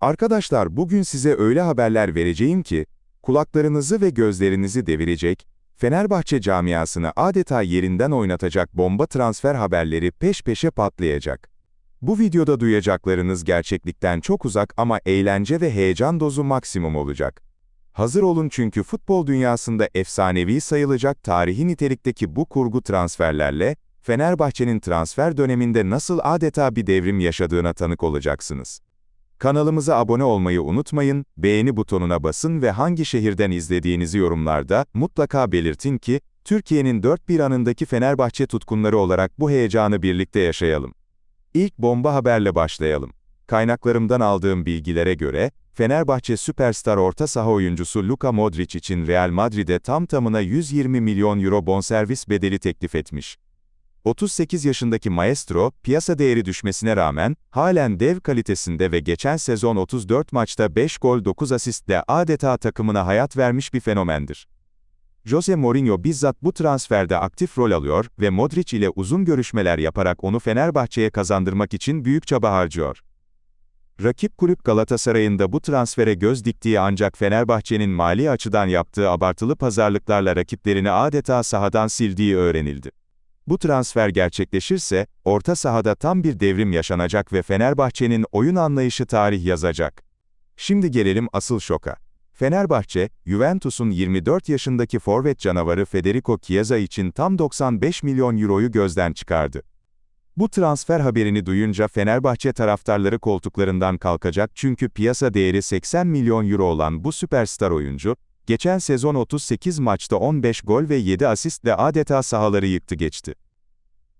Arkadaşlar bugün size öyle haberler vereceğim ki, kulaklarınızı ve gözlerinizi devirecek, Fenerbahçe camiasını adeta yerinden oynatacak bomba transfer haberleri peş peşe patlayacak. Bu videoda duyacaklarınız gerçeklikten çok uzak ama eğlence ve heyecan dozu maksimum olacak. Hazır olun çünkü futbol dünyasında efsanevi sayılacak tarihi nitelikteki bu kurgu transferlerle, Fenerbahçe'nin transfer döneminde nasıl adeta bir devrim yaşadığına tanık olacaksınız. Kanalımıza abone olmayı unutmayın, beğeni butonuna basın ve hangi şehirden izlediğinizi yorumlarda mutlaka belirtin ki, Türkiye'nin dört bir anındaki Fenerbahçe tutkunları olarak bu heyecanı birlikte yaşayalım. İlk bomba haberle başlayalım. Kaynaklarımdan aldığım bilgilere göre, Fenerbahçe süperstar orta saha oyuncusu Luka Modric için Real Madrid'e tam tamına 120 milyon euro bonservis bedeli teklif etmiş. 38 yaşındaki maestro, piyasa değeri düşmesine rağmen, halen dev kalitesinde ve geçen sezon 34 maçta 5 gol 9 asistle adeta takımına hayat vermiş bir fenomendir. Jose Mourinho bizzat bu transferde aktif rol alıyor ve Modric ile uzun görüşmeler yaparak onu Fenerbahçe'ye kazandırmak için büyük çaba harcıyor. Rakip kulüp Galatasaray'ın da bu transfere göz diktiği ancak Fenerbahçe'nin mali açıdan yaptığı abartılı pazarlıklarla rakiplerini adeta sahadan sildiği öğrenildi. Bu transfer gerçekleşirse, orta sahada tam bir devrim yaşanacak ve Fenerbahçe'nin oyun anlayışı tarih yazacak. Şimdi gelelim asıl şoka. Fenerbahçe, Juventus'un 24 yaşındaki forvet canavarı Federico Chiesa için tam 95 milyon euroyu gözden çıkardı. Bu transfer haberini duyunca Fenerbahçe taraftarları koltuklarından kalkacak çünkü piyasa değeri 80 milyon euro olan bu süperstar oyuncu, geçen sezon 38 maçta 15 gol ve 7 asistle adeta sahaları yıktı geçti.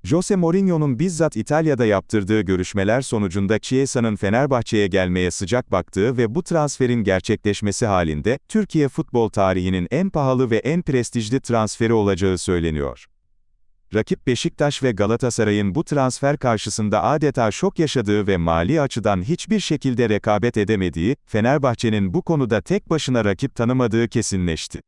Jose Mourinho'nun bizzat İtalya'da yaptırdığı görüşmeler sonucunda Chiesa'nın Fenerbahçe'ye gelmeye sıcak baktığı ve bu transferin gerçekleşmesi halinde, Türkiye futbol tarihinin en pahalı ve en prestijli transferi olacağı söyleniyor. Rakip Beşiktaş ve Galatasaray'ın bu transfer karşısında adeta şok yaşadığı ve mali açıdan hiçbir şekilde rekabet edemediği, Fenerbahçe'nin bu konuda tek başına rakip tanımadığı kesinleşti.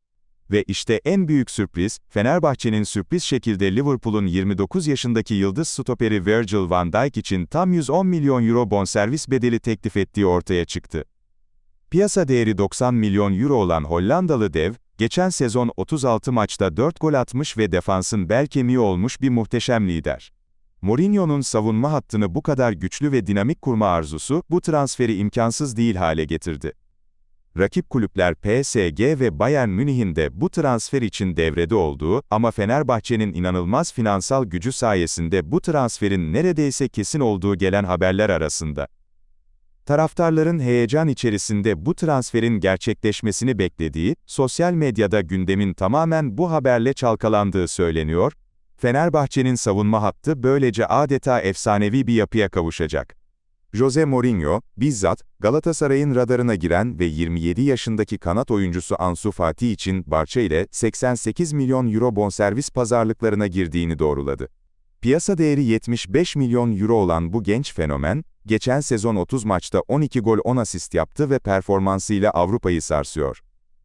Ve işte en büyük sürpriz, Fenerbahçe'nin sürpriz şekilde Liverpool'un 29 yaşındaki yıldız stoperi Virgil van Dijk için tam 110 milyon euro bonservis bedeli teklif ettiği ortaya çıktı. Piyasa değeri 90 milyon euro olan Hollandalı dev, geçen sezon 36 maçta 4 gol atmış ve defansın bel kemiği olmuş bir muhteşem lider. Mourinho'nun savunma hattını bu kadar güçlü ve dinamik kurma arzusu, bu transferi imkansız değil hale getirdi. Rakip kulüpler PSG ve Bayern Münih'in de bu transfer için devrede olduğu ama Fenerbahçe'nin inanılmaz finansal gücü sayesinde bu transferin neredeyse kesin olduğu gelen haberler arasında. Taraftarların heyecan içerisinde bu transferin gerçekleşmesini beklediği, sosyal medyada gündemin tamamen bu haberle çalkalandığı söyleniyor, Fenerbahçe'nin savunma hattı böylece adeta efsanevi bir yapıya kavuşacak. Jose Mourinho, bizzat, Galatasaray'ın radarına giren ve 27 yaşındaki kanat oyuncusu Ansu Fati için Barça ile 88 milyon euro bonservis pazarlıklarına girdiğini doğruladı. Piyasa değeri 75 milyon euro olan bu genç fenomen, geçen sezon 30 maçta 12 gol 10 asist yaptı ve performansıyla Avrupa'yı sarsıyor.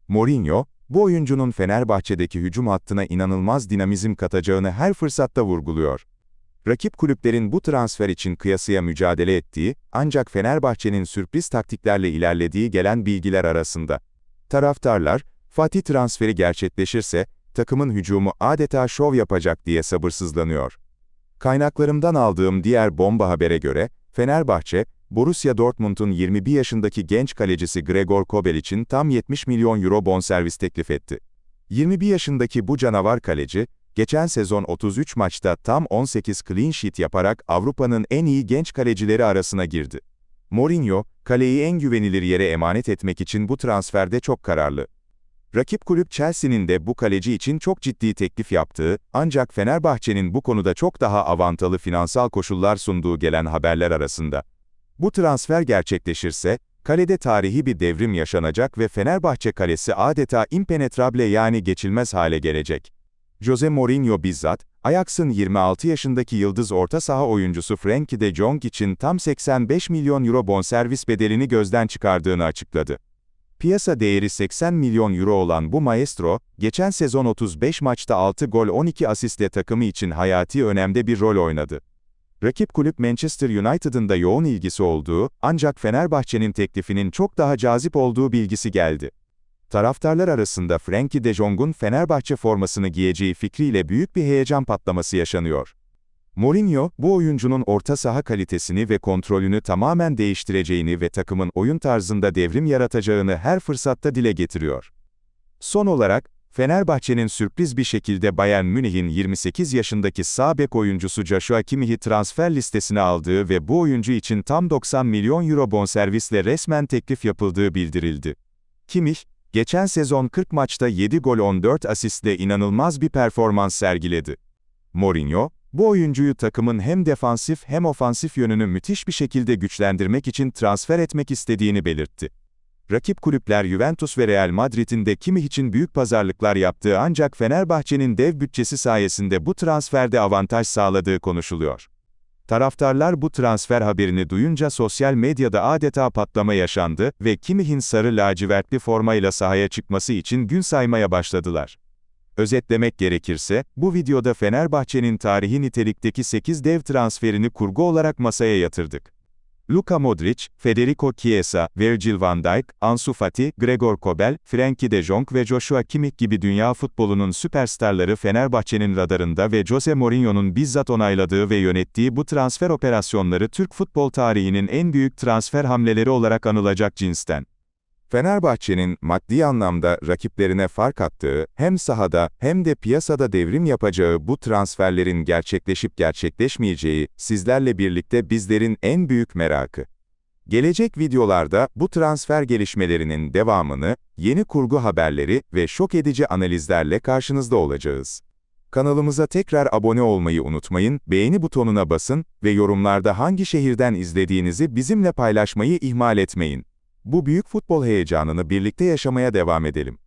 Mourinho, bu oyuncunun Fenerbahçe'deki hücum hattına inanılmaz dinamizm katacağını her fırsatta vurguluyor. Rakip kulüplerin bu transfer için kıyasıya mücadele ettiği, ancak Fenerbahçe'nin sürpriz taktiklerle ilerlediği gelen bilgiler arasında. Taraftarlar, Fatih transferi gerçekleşirse, takımın hücumu adeta şov yapacak diye sabırsızlanıyor. Kaynaklarımdan aldığım diğer bomba habere göre, Fenerbahçe, Borussia Dortmund'un 21 yaşındaki genç kalecisi Gregor Kobel için tam 70 milyon euro bonservis teklif etti. 21 yaşındaki bu canavar kaleci, geçen sezon 33 maçta tam 18 clean sheet yaparak Avrupa'nın en iyi genç kalecileri arasına girdi. Mourinho, kaleyi en güvenilir yere emanet etmek için bu transferde çok kararlı. Rakip kulüp Chelsea'nin de bu kaleci için çok ciddi teklif yaptığı, ancak Fenerbahçe'nin bu konuda çok daha avantalı finansal koşullar sunduğu gelen haberler arasında. Bu transfer gerçekleşirse, kalede tarihi bir devrim yaşanacak ve Fenerbahçe kalesi adeta impenetrable yani geçilmez hale gelecek. Jose Mourinho bizzat, Ajax'ın 26 yaşındaki yıldız orta saha oyuncusu Frenkie de Jong için tam 85 milyon euro bonservis bedelini gözden çıkardığını açıkladı. Piyasa değeri 80 milyon euro olan bu maestro, geçen sezon 35 maçta 6 gol 12 asistle takımı için hayati önemde bir rol oynadı. Rakip kulüp Manchester United'ın da yoğun ilgisi olduğu, ancak Fenerbahçe'nin teklifinin çok daha cazip olduğu bilgisi geldi. Taraftarlar arasında Frenkie de Jong'un Fenerbahçe formasını giyeceği fikriyle büyük bir heyecan patlaması yaşanıyor. Mourinho, bu oyuncunun orta saha kalitesini ve kontrolünü tamamen değiştireceğini ve takımın oyun tarzında devrim yaratacağını her fırsatta dile getiriyor. Son olarak, Fenerbahçe'nin sürpriz bir şekilde Bayern Münih'in 28 yaşındaki sağ bek oyuncusu Joshua Kimmich'i transfer listesine aldığı ve bu oyuncu için tam 90 milyon euro bonservisle resmen teklif yapıldığı bildirildi. Kimmich, geçen sezon 40 maçta 7 gol 14 asistle inanılmaz bir performans sergiledi. Mourinho, bu oyuncuyu takımın hem defansif hem ofansif yönünü müthiş bir şekilde güçlendirmek için transfer etmek istediğini belirtti. Rakip kulüpler Juventus ve Real Madrid'in de kimi için büyük pazarlıklar yaptığı ancak Fenerbahçe'nin dev bütçesi sayesinde bu transferde avantaj sağladığı konuşuluyor. Taraftarlar bu transfer haberini duyunca sosyal medyada adeta patlama yaşandı ve Kimmich'in sarı lacivertli formayla sahaya çıkması için gün saymaya başladılar. Özetlemek gerekirse, bu videoda Fenerbahçe'nin tarihi nitelikteki 8 dev transferini kurgu olarak masaya yatırdık. Luka Modric, Federico Chiesa, Virgil van Dijk, Ansu Fati, Gregor Kobel, Frenkie de Jong ve Joshua Kimmich gibi dünya futbolunun süperstarları Fenerbahçe'nin radarında ve Jose Mourinho'nun bizzat onayladığı ve yönettiği bu transfer operasyonları Türk futbol tarihinin en büyük transfer hamleleri olarak anılacak cinsten. Fenerbahçe'nin maddi anlamda rakiplerine fark attığı, hem sahada hem de piyasada devrim yapacağı bu transferlerin gerçekleşip gerçekleşmeyeceği, sizlerle birlikte bizlerin en büyük merakı. Gelecek videolarda bu transfer gelişmelerinin devamını, yeni kurgu haberleri ve şok edici analizlerle karşınızda olacağız. Kanalımıza tekrar abone olmayı unutmayın, beğeni butonuna basın ve yorumlarda hangi şehirden izlediğinizi bizimle paylaşmayı ihmal etmeyin. Bu büyük futbol heyecanını birlikte yaşamaya devam edelim.